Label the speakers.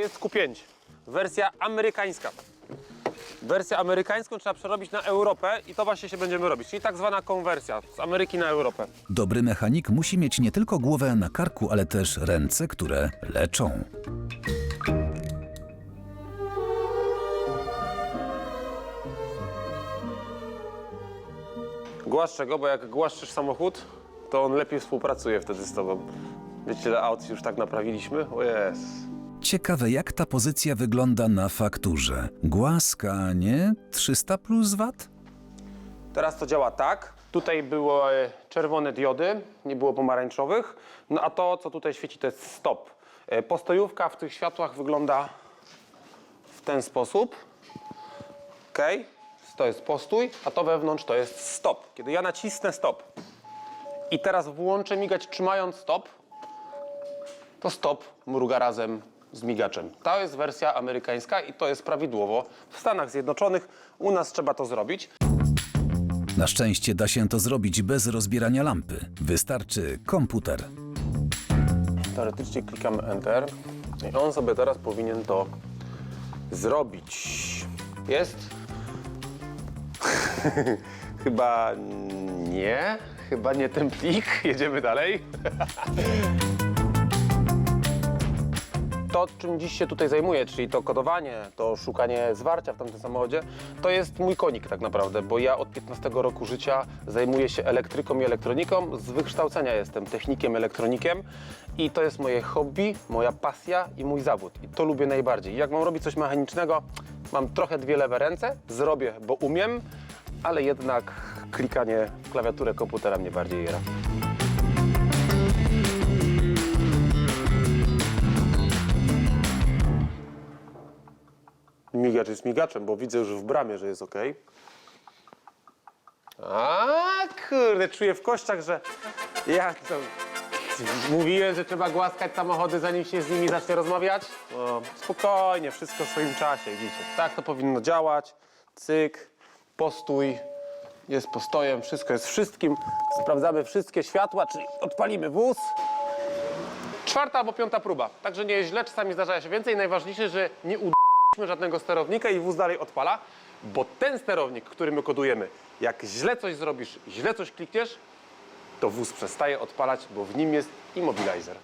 Speaker 1: jest Q5. Wersja amerykańska. Wersję amerykańską trzeba przerobić na Europę i to właśnie się będziemy robić, czyli tak zwana konwersja z Ameryki na Europę.
Speaker 2: Dobry mechanik musi mieć nie tylko głowę na karku, ale też ręce, które leczą.
Speaker 1: Głaszczę go, bo jak głaszczysz samochód, to on lepiej współpracuje wtedy z tobą. Wiecie, ile aut już tak naprawiliśmy? O jest.
Speaker 2: Ciekawe, jak ta pozycja wygląda na fakturze. Głaskanie 300 plus wat?
Speaker 1: Teraz to działa tak. Tutaj było e, czerwone diody, nie było pomarańczowych. No a to, co tutaj świeci, to jest stop. E, Postojówka w tych światłach wygląda w ten sposób. Ok, to jest postój, a to wewnątrz to jest stop. Kiedy ja nacisnę stop i teraz włączę migać trzymając stop, to stop mruga razem z migaczem. To jest wersja amerykańska i to jest prawidłowo w Stanach Zjednoczonych. U nas trzeba to zrobić.
Speaker 2: Na szczęście da się to zrobić bez rozbierania lampy. Wystarczy komputer.
Speaker 1: Teoretycznie klikamy Enter i on sobie teraz powinien to zrobić. Jest? Chyba nie. Chyba nie ten plik. Jedziemy dalej. To, czym dziś się tutaj zajmuję, czyli to kodowanie, to szukanie zwarcia w tamtym samochodzie, to jest mój konik tak naprawdę, bo ja od 15 roku życia zajmuję się elektryką i elektroniką. Z wykształcenia jestem technikiem, elektronikiem i to jest moje hobby, moja pasja i mój zawód. I to lubię najbardziej. Jak mam robić coś mechanicznego, mam trochę dwie lewe ręce, zrobię, bo umiem, ale jednak klikanie w klawiaturę komputera mnie bardziej jera. Migacz jest migaczem, bo widzę już w bramie, że jest ok. A kurde, czuję w kościach, że jak to... Mówiłem, że trzeba głaskać samochody, zanim się z nimi zacznie rozmawiać. No, spokojnie, wszystko w swoim czasie, widzicie. Tak to powinno działać. Cyk, postój, jest postojem, wszystko jest wszystkim. Sprawdzamy wszystkie światła, czyli odpalimy wóz. Czwarta albo piąta próba, także nie jest źle, czasami zdarza się więcej. Najważniejsze, że nie uda***liśmy żadnego sterownika i wóz dalej odpala, bo ten sterownik, który my kodujemy, jak źle coś zrobisz, źle coś klikniesz, to wóz przestaje odpalać, bo w nim jest immobilizer.